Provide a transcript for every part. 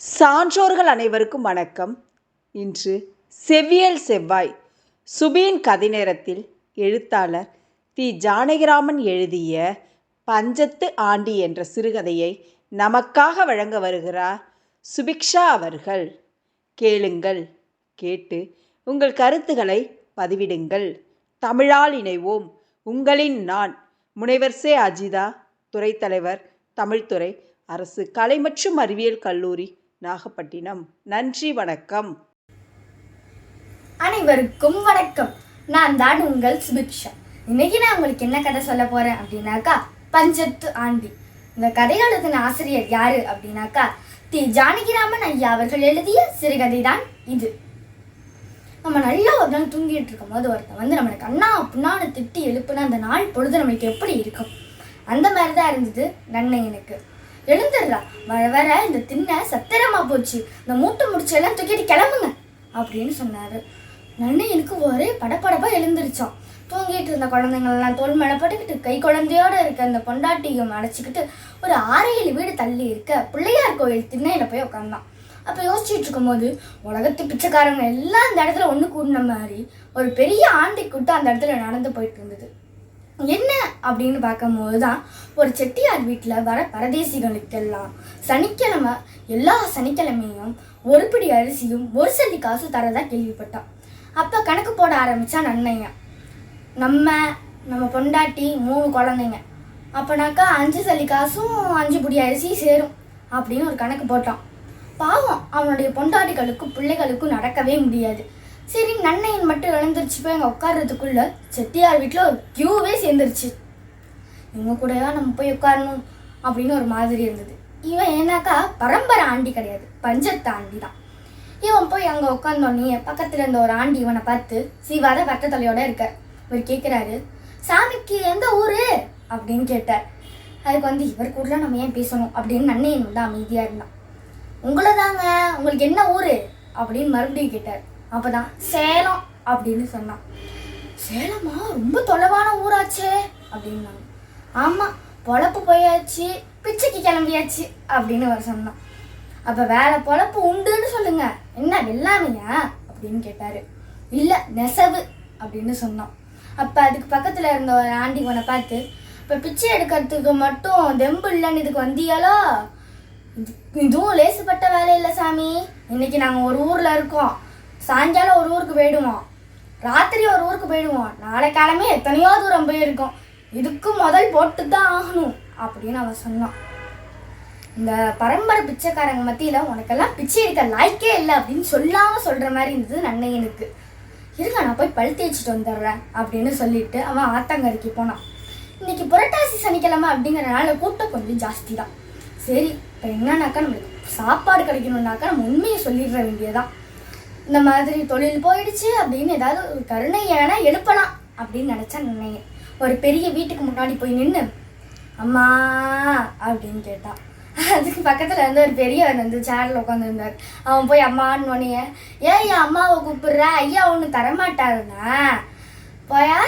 சான்றோர்கள் அனைவருக்கும் வணக்கம். இன்று செவ்வியல் செவ்வாய் சுபீன் கதை நேரத்தில் எழுத்தாளர் தி ஜானகிராமன் எழுதிய பஞ்சத்து ஆண்டி என்ற சிறுகதையை நமக்காக வழங்க வருகிறார் சுபிக்ஷா அவர்கள். கேளுங்கள் கேட்டு உங்கள் கருத்துக்களை பதிவிடுங்கள். தமிழால் இணைவோம். உங்களின் நான் முனைவர் சே அஜிதா துறைத்தலைவர் தமிழ்துறை அரசு கலை மற்றும் அறிவியல் கல்லூரி நாகப்பட்டினம். நன்றி வணக்கம். அனைவருக்கும் வணக்கம். நான் தான் உங்கள் சுபிக்ஷா. இன்னைக்கு நான் உங்களுக்கு என்ன கதை சொல்ல போறேன் அப்படின்னாக்கா பஞ்சத்து ஆண்டி. இந்த கதை எழுதின ஆசிரியர் யாரு அப்படின்னாக்கா தி ஜானகிராமன் ஐயா அவர்கள் எழுதிய சிறுகதை தான் இது. நம்ம நல்லா ஒரு நாள் தூங்கிட்டு இருக்கும் போது ஒருத்தன் வந்து நம்மளுக்கு அண்ணா புண்ணான்னு திட்டி எழுப்புனா அந்த நாள் பொழுது நம்மளுக்கு எப்படி இருக்கும்? அந்த மாதிரி தான் இருந்தது நன்னையனுக்கு எழுந்துடுறா. வர வர இந்த திண்ணை சத்திரமா போச்சு. இந்த மூட்டை முடிச்செல்லாம் தூக்கிட்டு கிளம்புங்க அப்படின்னு சொன்னாரு. நன்னையனுக்கு ஒரே படபடப்பா எழுந்திருச்சான். தூங்கிட்டு இருந்த குழந்தைங்களெல்லாம் தோல் மேலே போட்டுக்கிட்டு கை குழந்தையோட இருக்க அந்த பொண்டாட்டியும் அடைச்சிக்கிட்டு ஒரு ஆறு வீடு தள்ளி இருக்க பிள்ளையார் கோயில் திண்ணையில போய் உட்காந்தான் அப்போ யோசிச்சுட்டு இருக்கும்போது உலகத்து பிச்சைக்காரங்க எல்லாம் அந்த இடத்துல ஒன்று கூடின மாதிரி ஒரு பெரிய ஆண்டி கூட்டம் அந்த இடத்துல நடந்து போயிட்டு இருந்தது. என்ன அப்படின்னு பார்க்கும்போது தான் ஒரு செட்டியார் வீட்டில் வர பரதேசிகளுக்கெல்லாம் சனிக்கிழமை எல்லா சனிக்கிழமையும் ஒரு பிடி அரிசியும் ஒரு சந்தி காசு தரதா கேள்விப்பட்டான். அப்போ கணக்கு போட ஆரம்பித்தான் நன்மைங்க நம்ம நம்ம பொண்டாட்டி மூணு குழந்தைங்க. அப்போனாக்கா அஞ்சு சல்லி காசும் அஞ்சு பிடி அரிசி சேரும் அப்படின்னு ஒரு கணக்கு போட்டான். பாவம் அவனுடைய பொண்டாட்டிகளுக்கும் பிள்ளைகளுக்கும் நடக்கவே முடியாது. சரி நன்னையன் மட்டும் எழுந்திருச்சு போய் அங்கே உட்கார்றதுக்குள்ள செட்டியார் வீட்டில் ஒரு கியூவே சேர்ந்துருச்சு. இவங்க தான் நம்ம போய் உட்காரணும் அப்படின்னு ஒரு மாதிரி இருந்தது. இவன் ஏன்னாக்கா பரம்பரை ஆண்டி கிடையாது பஞ்சத்து ஆண்டி தான். இவன் போய் அங்கே உட்காந்தோடனே பக்கத்தில் இருந்த ஒரு ஆண்டி இவனை பார்த்து சீவாத வட்டத்தலையோட இருக்க. இவர் கேட்குறாரு சாமிக்கு எந்த ஊர்? அப்படின்னு கேட்டார். அதுக்கு வந்து இவர் கூட நம்ம ஏன் பேசணும்? அப்படின்னு நன்னையன் வந்து அமைதியாக இருந்தான். உங்களை தாங்க உங்களுக்கு என்ன ஊர்? அப்படின்னு மறுபடியும் கேட்டார். அப்பதான் சேலம் அப்படின்னு சொன்னான். சேலமா? ரொம்ப தொலைவான ஊராச்சே அப்படின்னாங்க ஆமா பொழப்பு போயாச்சு பிச்சைக்கு கிளம்பியாச்சு அப்படின்னு அவர் சொன்னான். அப்ப வேலை பொழப்பு உண்டுன்னு சொல்லுங்க. என்ன வெள்ளாமையா? அப்படின்னு கேட்டாரு. இல்ல நெசவு அப்படின்னு சொன்னான். அப்ப அதுக்கு பக்கத்துல இருந்த ஒரு ஆண்டி உன்னை பார்த்து இப்ப பிச்சை எடுக்கிறதுக்கு மட்டும் தெம்பு இல்லைன்னு இதுக்கு வந்தியாலோ இது- இதுவும் லேசுப்பட்ட வேலை இல்லை சாமி. இன்னைக்கு நாங்கள் ஒரு ஊரில் இருக்கோம். சாயங்காலம் ஒரு ஊருக்கு போயிடுவோம். ராத்திரி ஒரு ஊருக்கு போயிடுவோம். நாளை காலமே எத்தனையோ தூரம் போயிருக்கோம். இதுக்கு முதல் போட்டு தான் ஆகணும் அப்படின்னு அவன் சொன்னான். இந்த பரம்பரை பிச்சைக்காரங்க மத்தியில் உனக்கெல்லாம் பிச்சை எடுக்க லாய்க்கே இல்லை அப்படின்னு சொல்லாமல் சொல்கிற மாதிரி இருந்தது நன்னையனுக்கு. இருங்க நான் போய் பழு தேய்ச்சிட்டு வந்துடுறேன் அப்படின்னு சொல்லிட்டு அவன் ஆத்தங்கரைக்கு போனான். இன்னைக்கு புரட்டாசி சனிக்கிழமை அப்படிங்கிறனால கூட்டம் கொஞ்சம் ஜாஸ்தி தான் சரி இப்போ என்னன்னாக்கா நம்மளுக்கு சாப்பாடு கிடைக்கணும்னாக்கா நம்ம உண்மையை சொல்லிடுற வேண்டியதான் இந்த மாதிரி தொழில் போயிடுச்சு அப்படின்னு ஏதாவது ஒரு கருணை ஏன்னா எழுப்பலாம் அப்படின்னு நினச்சா நினைங்க. ஒரு பெரிய வீட்டுக்கு முன்னாடி போய் நின்று அம்மா அப்படின்னு கேட்டான் அதுக்கு பக்கத்தில் வந்து ஒரு பெரியவர் வந்து சேரில் உட்காந்துருந்தார் அவன் போய் அம்மான்னு உடனே ஏன் என் அம்மாவை கூப்பிடுற? ஐயா ஒன்று தரமாட்டாருண்ணா. போயா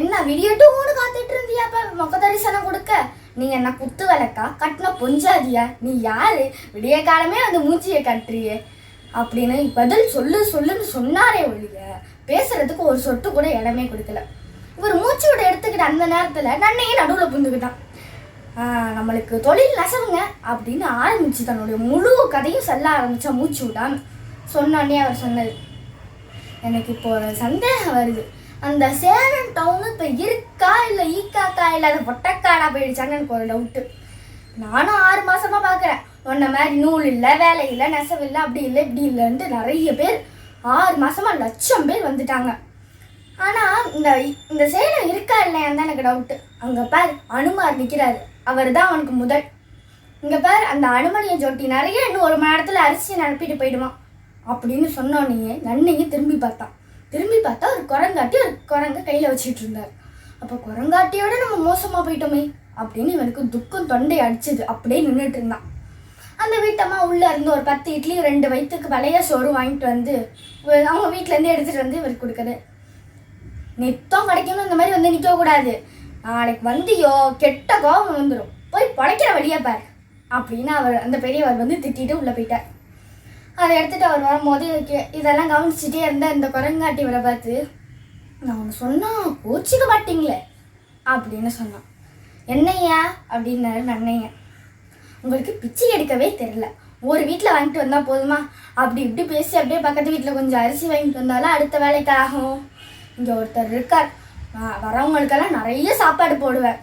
என்ன விடியட்டும் ஒன்று காத்துட்டு இருந்தியா அப்ப முக தரிசனம் கொடுக்க. நீ என்ன குத்து விளக்கா? கட்டின பொஞ்சாதியா? நீ யாரு? விடிய காலமே அந்த மூஞ்சியை கட்டுறியே. அப்படின்னு பதில் சொல்லு சொல்லுன்னு சொன்னாரே ஒழிய பேசுறதுக்கு ஒரு சொட்டு கூட இடமே கொடுக்கல. இவர் மூச்சு விட எடுத்துக்கிட்ட அந்த நேரத்துல நன்னையே நடுவில் புந்துக்கிட்டான் நம்மளுக்கு தொழில் நெசவுங்க அப்படின்னு ஆரம்பிச்சு தன்னுடைய முழு கதையும் சொல்ல ஆரம்பிச்சா மூச்சு விடான்னு சொன்னானே அவர் சொன்னது. எனக்கு இப்போ ஒரு சந்தேகம் வருது. அந்த சேலம் டவுனு இப்போ இருக்கா இல்லை ஈக்காக்கா இல்லை? அது பொட்டக்காடா போயிடுச்சான்னு எனக்கு ஒரு டவுட்டு நானும் ஆறு மாசமா பார்க்குறேன் உன்ன மாதிரி நூல் இல்லை வேலை இல்லை நெசவு இல்லை அப்படி இல்லை இப்படி இல்லைன்ட்டு நிறைய பேர் ஆறு மாதமாக லட்சம் பேர் வந்துட்டாங்க. ஆனால் இந்த இந்த சேலம் இருக்கா இல்லையான்னு தான் எனக்கு டவுட்டு அங்கே பார் அனுமார் நிற்கிறாரு அவர் தான் அவனுக்கு முதல். இங்கே பார் அந்த அனுமனியை ஜோட்டி நிறைய இன்னும் ஒரு மணி நேரத்தில் அரிசி நிரப்பிட்டு போயிடுவான். அப்படின்னு சொன்னோடனே நன்னையும் திரும்பி பார்த்தான். திரும்பி பார்த்தா ஒரு குரங்காட்டி ஒரு குரங்க கையில் வச்சுட்டு இருந்தார். அப்போ குரங்காட்டியோட நம்ம மோசமாக போயிட்டோமே அப்படின்னு இவனுக்கு துக்கம் தொண்டை அடிச்சது. அப்படியே நின்றுட்டு இருந்தான். அந்த வீட்டம்மா உள்ளே இருந்து ஒரு பத்து இட்லி ரெண்டு வயிற்றுக்கு பழைய சோறு வாங்கிட்டு வந்து அவங்க வீட்டிலேருந்து எடுத்துகிட்டு வந்து இவருக்கு கொடுக்குறது நித்தம் கிடைக்கணும் இந்த மாதிரி வந்து நிற்க கூடாது. நாளைக்கு வந்தியோ கெட்ட கோபம் வந்துடும் போய் பழைக்கிற வழியா பாரு. அப்படின்னு அவர் அந்த பெரியவர் வந்து திட்டிட்டு உள்ளே போயிட்டார். அதை எடுத்துகிட்டு அவர் வரும்போது இதெல்லாம் கவனிச்சுட்டே இருந்த இந்த குரங்காட்டி இவரை பார்த்து நான் ஒன்று சொன்னால் கோச்சிக்க மாட்டீங்களே அப்படின்னு சொன்னான். என்னய்யா? அப்படின்னாரு நன்னையன். உங்களுக்கு பிச்சை எடுக்கவே தெரில ஒரு வீட்டில் வாங்கிட்டு வந்தால் போதுமா? அப்படி இப்படி பேசி அப்படியே பக்கத்து வீட்டில் கொஞ்சம் அரிசி வாங்கிட்டு வந்தாலும் அடுத்த வேலைக்கு ஆகும். இங்கே ஒருத்தர் இருக்கார். நான் வரவங்களுக்கெல்லாம் நிறைய சாப்பாடு போடுவேன்.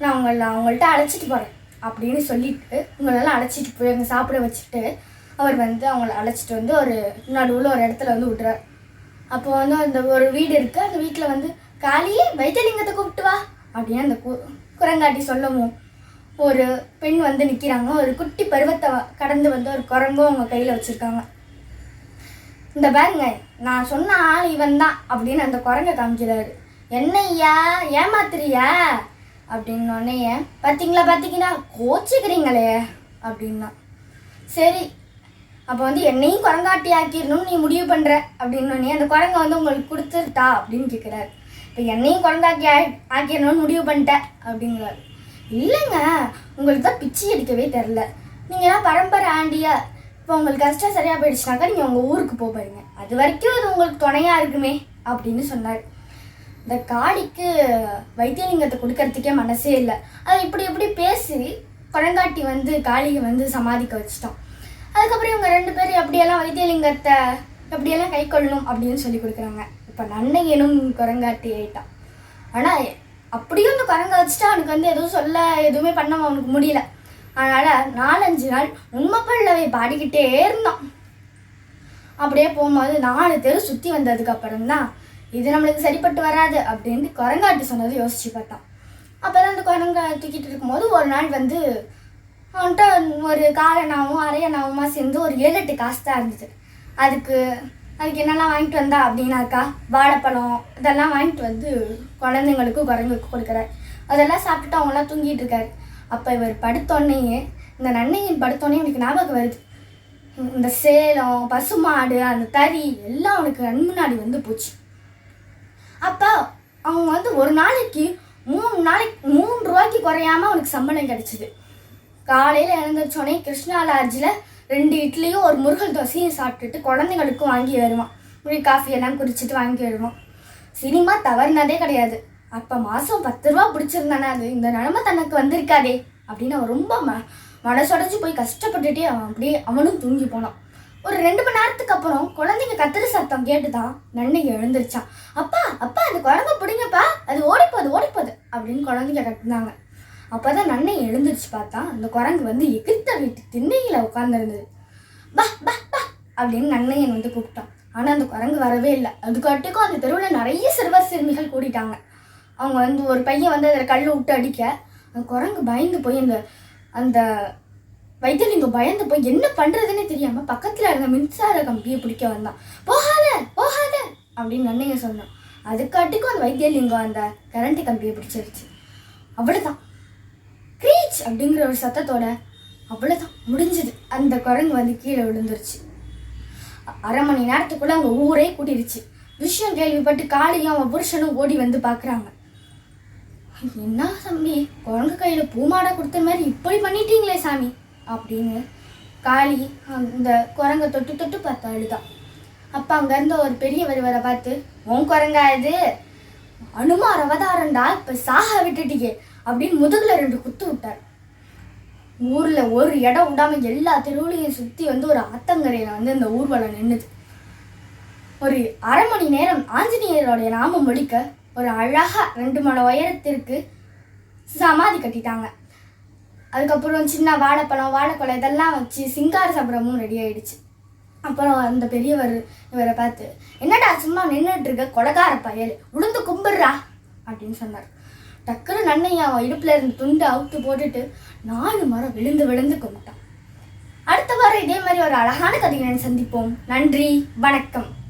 நான் உங்களை அவங்கள்ட்ட அழைச்சிட்டு போகிறேன் அப்படின்னு சொல்லிட்டு உங்களெல்லாம் அழைச்சிட்டு போய் அங்கே சாப்பிட வச்சுட்டு அவர் வந்து அவங்கள அழைச்சிட்டு வந்து ஒரு நடுவில் ஒரு இடத்துல வந்து விட்றார் அப்போ வந்து அந்த ஒரு வீடு இருக்குது அந்த வீட்டில் வந்து காலையே வைத்தியலிங்கத்தை கூப்பிட்டு வா. அப்படின்னு அந்த கு குரங்காட்டி சொல்லவும் ஒரு பெண் வந்து நிற்கிறாங்க ஒரு குட்டி பருவத்தை கடந்து வந்து ஒரு குரங்கும் அவங்க கையில் வச்சுருக்காங்க. இந்த பாருங்க நான் சொன்ன ஆள் இவன் தான் அப்படின்னு அந்த குரங்கை காமிக்கிறாரு. என்னையா ஏமாத்துறியா? அப்படின்னோடனே பார்த்தீங்களா பார்த்தீங்கன்னா கோச்சிக்கிறீங்களே அப்படின்னா. சரி அப்போ வந்து என்னையும் குரங்காட்டி ஆக்கிடணும்னு நீ முடிவு பண்ணுற அப்படின்னோடனே அந்த குரங்கை வந்து உங்களுக்கு கொடுத்துருட்டா அப்படின்னு கேட்குறாரு இப்போ என்னையும் குரங்காக்கி ஆக்கிடணும்னு முடிவு பண்ணிட்டேன் அப்படிங்கிறாரு. இல்லைங்க உங்களுக்கு தான் பிச்சை எடுக்கவே தெரில. நீங்களாம் பரம்பரை ஆண்டியா. இப்போ உங்களுக்கு கஷ்டம் சரியாக போயிடுச்சுனாக்கா நீங்கள் உங்கள் ஊருக்கு போக பாருங்க. அது வரைக்கும் அது உங்களுக்கு துணையாக இருக்குமே அப்படின்னு சொன்னார். இந்த காளிக்கு வைத்தியலிங்கத்தை கொடுக்கறதுக்கே மனசே இல்லை. அது இப்படி இப்படி பேசி குரங்காட்டி வந்து காளியை வந்து சமாதிக்க வச்சிட்டோம். அதுக்கப்புறம் இவங்க ரெண்டு பேரும் எப்படியெல்லாம் வைத்தியலிங்கத்தை எப்படியெல்லாம் கை கொள்ளணும் அப்படின்னு சொல்லி கொடுக்குறாங்க. இப்போ நன்னையனும் குரங்காட்டி ஆயிட்டான். ஆனால் அப்படியும் இந்த குரங்கு வச்சுட்டு அவனுக்கு வந்து எதுவும் சொல்ல எதுவுமே பண்ண அவனுக்கு முடியல. அதனால் நாலஞ்சு நாள் உண்மை பல்லவை பாடிக்கிட்டே இருந்தான். அப்படியே போகும்போது நாலு தெரு சுற்றி வந்ததுக்கு அப்புறம் தான் இது நம்மளுக்கு சரிப்பட்டு வராது அப்படின்ட்டு குரங்காட்டி சொன்னதை யோசிச்சு பார்த்தான். அப்போ தான் அந்த குரங்கை தூக்கிட்டு இருக்கும்போது ஒரு நாள் வந்து அவன்கிட்ட ஒரு காலனாவும் அரையனாவுமா சேர்ந்து ஒரு ஏழு எட்டு காசு தான் இருந்தது. அதுக்கு அதுக்கு என்னெல்லாம் வாங்கிட்டு வந்தா அப்படின்னாக்கா வாழைப்பழம் இதெல்லாம் வாங்கிட்டு வந்து குழந்தைங்களுக்கு குரங்குக்கு கொடுக்குறாரு. அதெல்லாம் சாப்பிட்டுட்டு அவங்களாம் தூங்கிட்டு இருக்காரு. அப்போ இவர் படுத்தோடனேயே இந்த நன்னையின் படுத்தோடனே எனக்கு ஞாபகம் வருது. இந்த சேலம் பசுமாடு அந்த தறி எல்லாம் அவனுக்கு கண் முன்னாடி வந்து போச்சு. அப்போ அவங்க வந்து ஒரு நாளைக்கு மூணு நாளைக்கு மூணு ரூபாய்க்கு குறையாம அவனுக்கு சம்பளம் கிடைச்சிது. காலையில் எழுந்திரிச்சோடனே கிருஷ்ணா லாட்ஜில் ரெண்டு இட்லியும் ஒரு முருகல் தோசையும் சாப்பிட்டுட்டு குழந்தைங்களுக்கும் வாங்கி வருவான். இப்படி காஃபி எல்லாம் குடிச்சிட்டு வாங்கி வருவான். சினிமா தவறுனதே கிடையாது. அப்போ மாதம் பத்து ரூபா பிடிச்சிருந்தானே அது? இந்த நிலமை தனக்கு வந்திருக்காதே அப்படின்னு அவன் ரொம்ப ம மனசுடைஞ்சு போய் கஷ்டப்பட்டுட்டே அவன் அப்படியே அவனும் தூங்கி போனான். ஒரு ரெண்டு மணி நேரத்துக்கு அப்புறம் குழந்தைங்க கத்துற சத்தம் கேட்டுதான் நன்னைக்கு எழுந்திருச்சான். அப்பா அப்பா அந்த குழந்தை பிடிங்கப்பா. அது ஓடிப்போகுது ஓடிப்போகுது அப்படின்னு குழந்தைங்க அப்போ தான் நன்னை எழுந்திருச்சு பார்த்தா அந்த குரங்கு வந்து எகிர்த்த வீட்டு திண்ணையில் உட்காந்துருந்தது பா பா பா அப்படின்னு நன்னையன் வந்து கூப்பிட்டான். ஆனால் அந்த குரங்கு வரவே இல்லை. அதுக்காட்டுக்கும் அந்த தெருவில் நிறைய சிறுவர் சிறுமிகள் கூடிட்டாங்க. அவங்க வந்து ஒரு பையன் வந்து அதில் கல் விட்டு அடிக்க அந்த குரங்கு பயந்து போய் அந்த அந்த வைத்தியலிங்கம் பயந்து போய் என்ன பண்ணுறதுன்னு தெரியாமல் பக்கத்தில் இருந்த மின்சார கம்பியை பிடிக்க வந்தான். போகாத போகாத அப்படின்னு நன்னைங்க சொன்னான். அதுக்காட்டுக்கும் அந்த வைத்தியலிங்கம் அந்த கரண்ட் கம்பியை பிடிச்சிருச்சு. அவ்வளோதான் க்ரீச் அப்படிங்கிற ஒரு சத்தத்தோட அவ்வளோதான் முடிஞ்சது. அந்த குரங்கு வந்து கீழே விழுந்துருச்சு. அரை மணி நேரத்துக்குள்ள அங்கே ஊரே கூட்டிருச்சு விஷயம் கேள்விப்பட்டு காளியும் அவன் புருஷனும் ஓடி வந்து பார்க்குறாங்க என்ன சாமி குரங்கு கையில் பூமாடை கொடுத்த மாதிரி இப்படி பண்ணிட்டீங்களே சாமி? அப்படின்னு காளி அந்த குரங்கை தொட்டு தொட்டு பார்த்து அழுதான் அப்போ அங்கேருந்து ஒரு பெரியவர் வர பார்த்து உன் குரங்கா இது? அனுமார் அவதாரண்டா இப்போ சாக விட்டுட்டீங்க அப்படின்னு முதுகுல ரெண்டு குத்து விட்டார். ஊரில் ஒரு இடம் விடாமல் எல்லா தெருவுலையும் சுற்றி வந்து ஒரு ஆத்தங்கரையில் வந்து இந்த ஊர்வலம் நின்றுது ஒரு அரை மணி நேரம் ஆஞ்சநேயருடைய நாமம் ஒழிக்க ஒரு அழகாக ரெண்டு மணி உயரத்திற்கு சமாதி கட்டிட்டாங்க. அதுக்கப்புறம் சின்ன வாழைப்பழம் வாழைப்பழம் இதெல்லாம் வச்சு சிங்கார சபரமும் ரெடி ஆயிடுச்சு. அப்புறம் அந்த பெரியவர் இவரை பார்த்து என்னடா சும்மா நின்றுட்டு இருக்க? கொலகார பயல். உளுந்து கும்பிடுறா? அப்படின்னு சொன்னார். டக்குன்னு நன்னையா அவன் இடுப்புல இருந்து துண்டு அவுத்து போட்டுட்டு நாலு மரம் விழுந்து விழுந்து கும்பிட்டான். அடுத்த வாரம் இதே மாதிரி ஒரு அழகான கதைகளை சந்திப்போம். நன்றி வணக்கம்.